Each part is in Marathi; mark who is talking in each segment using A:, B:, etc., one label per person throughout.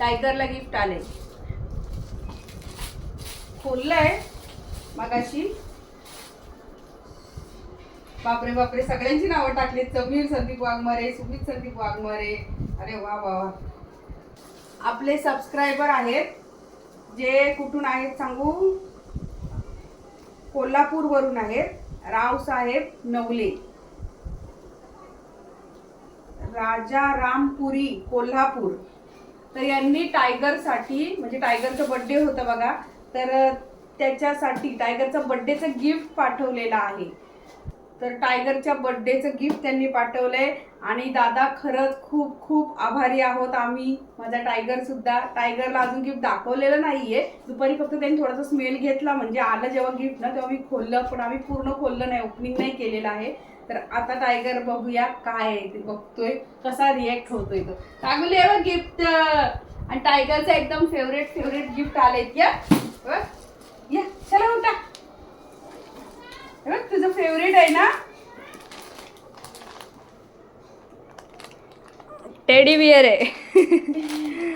A: टायगरला गिफ्ट आले खोललंय मगाशी. बापरे बापरे सगळ्यांची नावं टाकली समीर संदीप वाघमारे सुमित संदीप वाघमारे. अरे वा वा वा. आपले सबस्क्रायबर आहेत. जे कुठून आहेत सांगू? कोल्हापूरवरून आहेत. आहेत रावसाहेब नवले. राजा रामपुरी कोल्हापूर. तर यांनी टायगरसाठी म्हणजे टायगरचा बर्थडे होता बघा तर त्याच्यासाठी टायगरचा बर्थडेचं गिफ्ट पाठवलेलं आहे. तर टायगरच्या बर्थडेचं गिफ्ट त्यांनी पाठवलंय. आणि दादा खरंच खूप खूप आभारी आहोत आम्ही. माझा टायगर सुद्धा. टायगरला अजून गिफ्ट दाखवलेलं नाहीये. दुपारी फक्त त्यांनी थोडासा स्मेल घेतला. म्हणजे आलं जेव्हा गिफ्ट ना तेव्हा मी खोललं पण आम्ही पूर्ण खोललं नाही. ओपनिंग नाही केलेलं आहे. तर आता टायगर बघूया काय आहे ते बघतोय. कसा रिॲक्ट होतोय तो. चांगली आहे गिफ्ट आणि टायगरचं एकदम फेवरेट फेवरेट गिफ्ट आलेत या. या. चला उठा. हे बघ तुझं फेवरेट आहे ना?
B: टेडी बियर आहे.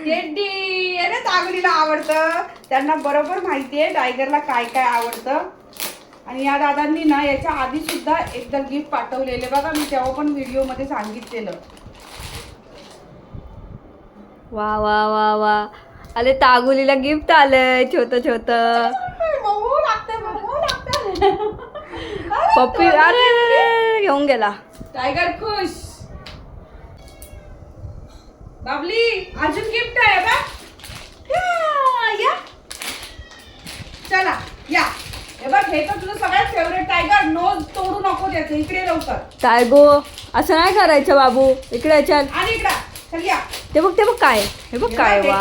A: टेडी अरे चांगलीला आवडतं. त्यांना बरोबर माहिती आहे टायगरला काय काय आवडतं. आणि या दादांनी ना याच्या आधी सुद्धा एकदा गिफ्ट पाठवलेले. बघा मी तेव्हा पण व्हिडिओमध्ये सांगितलेलं.
B: वा वा वा वा. अरे तागुलीला गिफ्ट आलंय छोट छोट. पप्पी अरे घेऊन गेला.
A: टायगर खुश. बाबली अजून गिफ्ट आहे बा या, चला. बघ हे तर तुझं सगळ्यात फेवरेट टायगर नोज तोडू नको त्याचं. इकडे लवकर.
B: टायगो असं नाही करायचं बाबू. इकडे चल
A: आणि इकडं. चल या.
B: ते बघ ते बघ काय. हे बघ काय. वा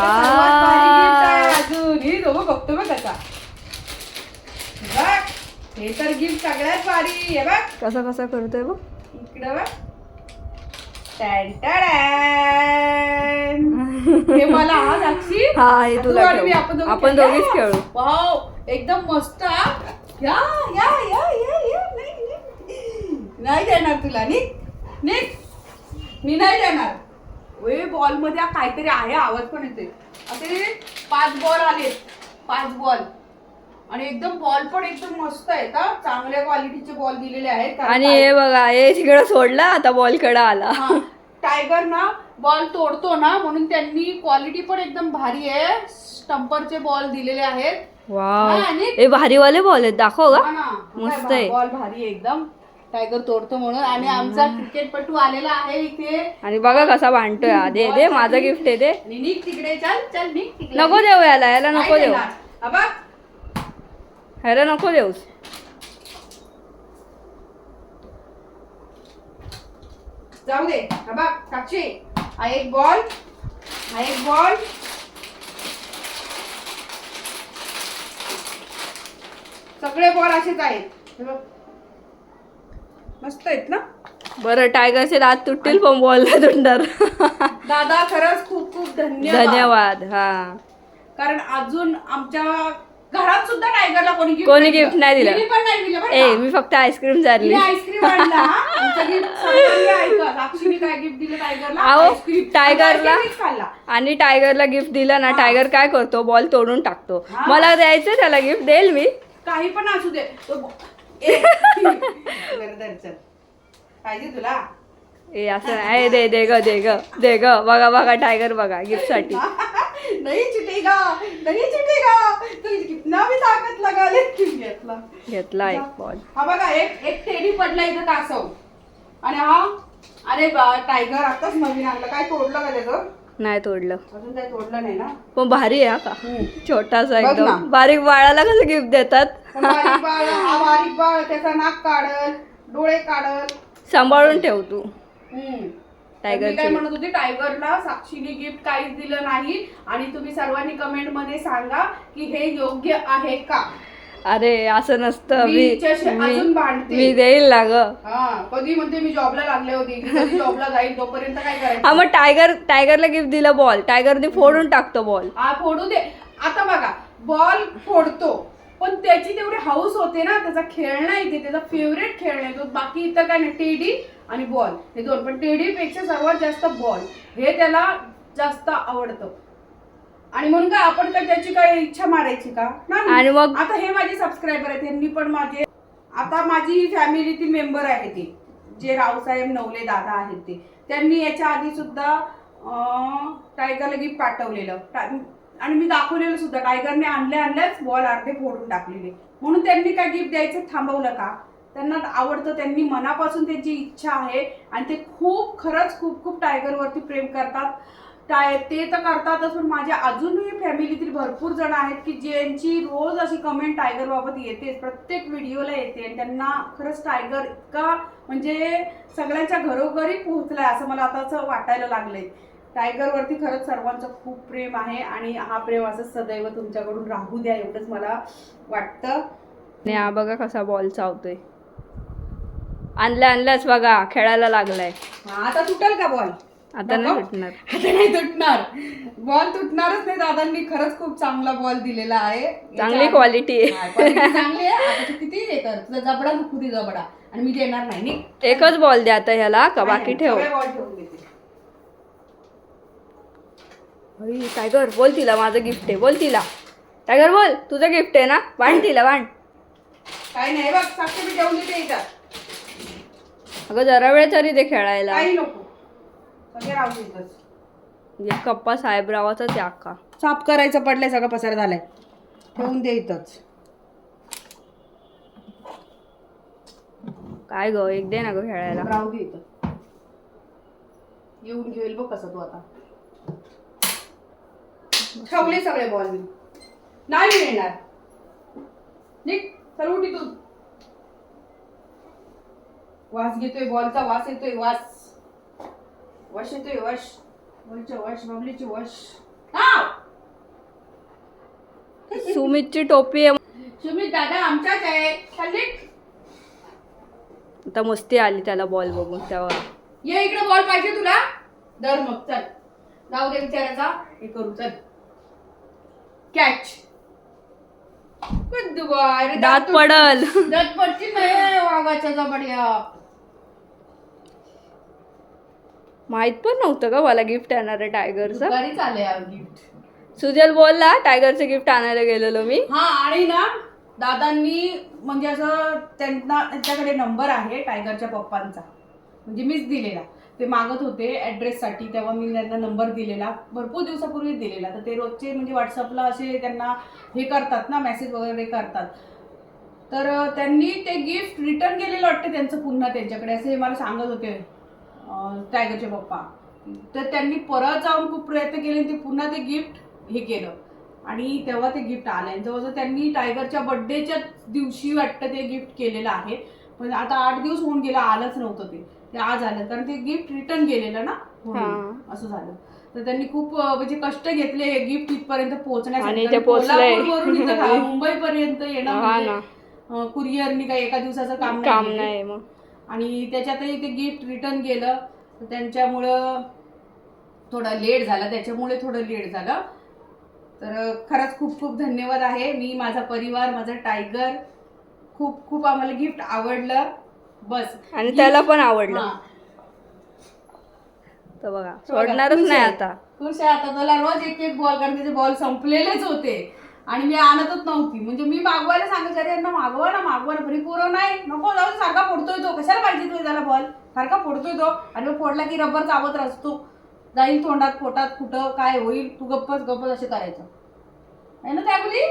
A: अजून? ही दोघं बघतो बघ हे तर गिफ्ट सगळ्यात भारी. हे बघ.
B: कसं कसं करतोय बघ.
A: इकडं बघ. टॅन टॅडॅन. हे मला हा साक्षी
B: हा हे तुला खेळू.
A: आपण.
B: दोघीच खेळू.
A: वाव एकदम मस्त. हा. या या या या या. नाही, नाही. नाही देणार तुला. निक निक मी नाही देणार. वे बॉलमध्ये काहीतरी आहे आवाज पण येते असे पाच बॉल आलेत. पाच बॉल. आणि एकदम बॉल पण एकदम मस्त आहेत हा. चांगल्या क्वालिटीचे बॉल दिलेले आहेत. कारण
B: आणि हे बघा हे तिकडं सोडला आता बॉलकडे आला.
A: हा, टायगर ना बॉल तोडतो ना म्हणून त्यांनी क्वालिटी पण एकदम भारी आहे. स्टंपरचे बॉल दिलेले आहेत.
B: वाव.
A: हा,
B: हे भारीवाले बॉल आहेत दाखव
A: हा
B: का मस्त आहे.
A: बॉल भारी एकदम. टायगर तोडतो म्हणून. आणि आमचा क्रिकेटपटू आलेला आहे इथे.
B: आणि बघा कसा भांडतोय. दे दे माझं गिफ्ट आहे दे.
A: तिकडे चल चल तिकडे.
B: नको देऊ याला याला नको देऊ. ह्याला नको देऊस.
A: जाऊ दे. बघ साक्षी. हा एक बॉल हा एक बॉल सगळे बॉल असेच आहेत हे बघ. मस्त आहेत ना
B: बरं टायगरचे दात तुटतील पण बॉल नाही तुटणार
A: दादा खरंच खूप खूप धन्यवाद
B: धन्यवाद हा
A: कारण अजून आमच्या घरात सुद्धा टायगरला कोणी gift
B: कोणी gift नाही दिलं.
A: पण नाही दिलं बरं
B: ए
A: का?
B: मी फक्त आईस्क्रीम
A: तिने आईस्क्रीम आणला हा. आमचं gift सर्वांनी ऐका. साक्षीने काय गिफ्ट दिलं टायगरला
B: अहो,
A: आईस्क्रीम
B: टायगरला-
A: आईस्क्रीमच खाल्ला
B: आणि टायगरला गिफ्ट दिलं ना. टायगर काय करतो बॉल तोडून टाकतो. मला द्यायचं त्याला गिफ्ट देईल मी
A: काही पण असू दे. बरं. पाहिजे तुला?
B: ए असं दे दे ग दे ग दे ग. बघा बघा टायगर बघा गिफ्टसाठी
A: नाही छुटेगा नाही छुटेगा तू कितना भी ताकत लगा ले घेतला.
B: घेतला एक बॉल
A: हा बघा एक एक टेडी पडला इथं कासव आणि हा अरे बा टायगर आताच नवीन आणलं. काय तोडलं का त्याचं?
B: नाही तोडलं.
A: अजून काही तोडलं नाही ना?
B: पण भारी आहे हा का? छोटासा. एकदम. बारीक बाळाला कसं गिफ्ट देतात?
A: पण बारीक बाळ हा बारीक बाळ त्याचा नाक काढल डोळे काढल.
B: सांभाळून ठेव तू.
A: हम्म. तर
B: टायगरची
A: मी काय म्हणत होते टायगरला साक्षीने गिफ्ट काहीच दिलं नाही. आणि तुम्ही सर्वांनी कमेंटमध्ये सांगा की हे योग्य आहे का?
B: अरे असं नसतं.
A: मी
B: मी
A: हिच्याशी अजून
B: मी
A: भांडते.
B: मी देईल ना ग.
A: हा कधी म्हणते मी जॉबला लागले होते. कधी जॉबला जाईल तोपर्यंत काय
B: हा
A: करायचं
B: मग टायगर टायगरला गिफ्ट दिलं बॉल टायगरने फोडून टाकतो बॉल
A: हा फोडू दे. आता बघा बॉल फोडतो. पण त्याची तेवढी हाऊस होते ना त्याचा खेळणं येते त्याचा फेवरेट खेळणं आहे तो. बाकी इतर काय नाही टेडी आणि बॉल. हे दोन. पण टेडी पेक्षा सर्वात जास्त बॉल. हे त्याला जास्त आवडतं. आणि म्हणून काय आपण काय त्याची काही इच्छा मारायची का? नाही.
B: आणि मग-
A: आता हे माझे सबस्क्रायबर आहेत यांनी पण माझे आता माझी फॅमिलीतील मेंबर आहे ते. जे रावसाहेब नवले दादा आहेत ते. त्यांनी याच्या आधी सुद्धा अं, टायगरला गिफ्ट पाठवलेलं. टा- आणि मी दाखवलेलं सुद्धा. टायगरने आणल्या आणल्याच बॉल अर्धे फोडून टाकलेले. म्हणून त्यांनी काय गिफ्ट द्यायचं थांबवलं का? त्यांना आवडतं त्यांनी मनापासून त्यांची इच्छा आहे आणि ते खूप खरंच खूप खूप टायगरवरती प्रेम करतात. टाय ते तर करतातच पण माझ्या अजूनही फॅमिलीतील भरपूर जण आहेत की ज्यांची रोज अशी कमेंट टायगर बाबत येते प्रत्येक व्हिडिओला येते आणि त्यांना खरंच टायगर इतका म्हणजे सगळ्यांच्या घरोघरी पोहोचलाय असं मला आता असं वाटायला लागलंय. टायगरवरती खरंच सर्वांचं खूप प्रेम आहे आणि हा प्रेम असं सदैव तुमच्याकडून राहू द्या एवढंच मला वाटतं.
B: आणि हा बघा कसा बॉल चावतोय. आणल्या आणल्याच बघा खेळायला लागलाय.
A: हा, आता तुटेल का बॉल
B: आता नाही सुटणार
A: आता नाही तुटणार. बॉल तुटणारच नाही दादांनी खरंच खूप चांगला बॉल दिलेला आहे.
B: चांगली
A: याच्या-
B: क्वालिटी आहे
A: हा, quality चांगली आहे. आता तू किती हे कर तुझा जबडा दुखू दे जबडा. आणि मी देणार नाही.
B: एकच बॉल द्या आता ह्याला का बाकी ठेव.
A: ball ठेवून देते.
B: टायगर बोल तिला माझं गिफ्ट आहे बोल तिला. टायगर बोल तुझं गिफ्ट आहे ना? वाण तिला वाण.
A: काही नाही बघ साक्षी मी ठेवून देते याच्यात
B: अगं जरा वेळ तरी दे खेळायला.
A: काही नको. सगळे राहू देतच
B: म्हणजे कप्पा साहेबरावाचाच आहे अक्का
A: साफ करायचं पडलंय सगळं पसार झालाय. ठेवून दे इथंच.
B: काय ग एक दे ना ग खेळायला.
A: राहू दे इथं. येऊन घेईल बघ कसं तू आता. ठेवले सगळे बॉल मी नाही मी येणार. निघ चल उठ इथून. वास घेतोय बॉलचा वास येतोय वास. वश येतोय वश. बॉलच्या वश बबलीची वश.
B: सुमितची टोपी आहे.
A: सुमित दादा आमचाच आहे. निघ.
B: आता मस्ती आली त्याला बॉल बघून तेव्हा.
A: ये इकडे बॉल पाहिजे तुला. दर मग चल. जाऊ दे बिचाराचा हे करू चल. कॅच
B: दात पडल.
A: दात नाही वाघाच्या जबड्या.
B: माहीत पण नव्हतं का मला गिफ्ट येणार आहे टायगरचं
A: दुपारीच आले गिफ्ट
B: सुजल बोलला टायगरचं गिफ्ट आणायला गेलेलो मी.
A: हा आणि ना दादांनी म्हणजे असं त्यांना त्यांच्याकडे नंबर आहे टायगरच्या पप्पांचा. म्हणजे मीच दिलेला. ते मागत होते ॲड्रेससाठी तेव्हा मी त्यांना नंबर दिलेला. भरपूर दिवसापूर्वी दिलेला. तर ते रोजचे म्हणजे व्हॉट्सअपला असे त्यांना हे करतात ना मेसेज वगैरे करतात. तर त्यांनी ते गिफ्ट रिटर्न केलेलं वाटतं त्यांचं पुन्हा त्यांच्याकडे. असे मला सांगत होते टायगरचे पप्पा. तर त्यांनी परत जाऊन खूप प्रयत्न केले ते पुन्हा ते गिफ्ट हे केलं. आणि तेव्हा ते गिफ्ट आलं आणि जवळजवळ त्यांनी टायगरच्या बड्डेच्या दिवशी वाटतं ते गिफ्ट केलेलं आहे. पण आता आठ दिवस होऊन गेला आलंच नव्हतं ते. ते आज आलं. कारण ते गिफ्ट रिटर्न गेलेलं ना? म्हणून. असं झालं. तर त्यांनी खूप म्हणजे कष्ट घेतले हे गिफ्ट इथपर्यंत पोहोचण्यासाठी.
B: आणि ते
A: कारण
B: पोहोचलंय.
A: कोल्हापूरवरून इथं मुंबईपर्यंत येणं
B: हा
A: म्हणजे,
B: ना.
A: अं, कुरिअरनी काही एका दिवसाचं काम
B: काम
A: नाहीये.
B: नाही मग.
A: आणि त्याच्यातही ते गिफ्ट रिटर्न गेलं. तर त्यांच्यामुळं थोडा लेट झाला. त्याच्यामुळे थोडं लेट झालं. तर खरंच खूप खूप धन्यवाद आहे. मी माझा परिवार माझा टायगर खूप खूप आम्हाला गिफ्ट आवडलं. बस.
B: आणि त्याला पण आवडलं. तर बघा सोडणारच नाही. आता.
A: खुश आहे आता. त्याला रोज एक एक बॉल कारण त्याचे बॉल संपलेलेच होते. आणि मी आणतच नव्हती. म्हणजे मी मागवायला सांगायचे अरे यांना मागवा ना मागवा ना. पण पोरं नाही. नको जाऊ सारखा फोडतोय तो. कशाला पाहिजे तो त्याला बॉल सारखा फोडतोय तो. आणि मग फोडला की रबर चावत असतो जाईल तोंडात पोटात कुठं काय होईल? तू गप्पच गप्पच असे करायचं. आहे ना त्या मुली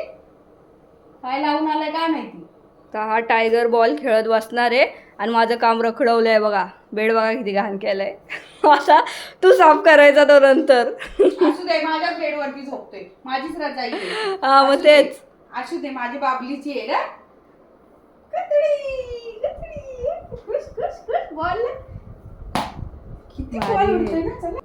A: काय लावून आलाय काय माहिती?
B: तर हा टायगर बॉल खेळत बसणार आहे. आणि माझं काम रखडवलंय बघा. बेड बघा किती घाण केलंय. आता तू साफ करायचा तो नंतर.
A: असू दे माझ्या बेडवरती झोपतोय. माझीच रजाई आहे.
B: हा मग
A: असू.
B: तेच.
A: असू दे माझी बाबलीची आहे ना. कतडी, कतडी. खुश खुश खुश. बॉल किती
B: भारी
A: बॉल
B: आहे.
A: उडतोय ना चला.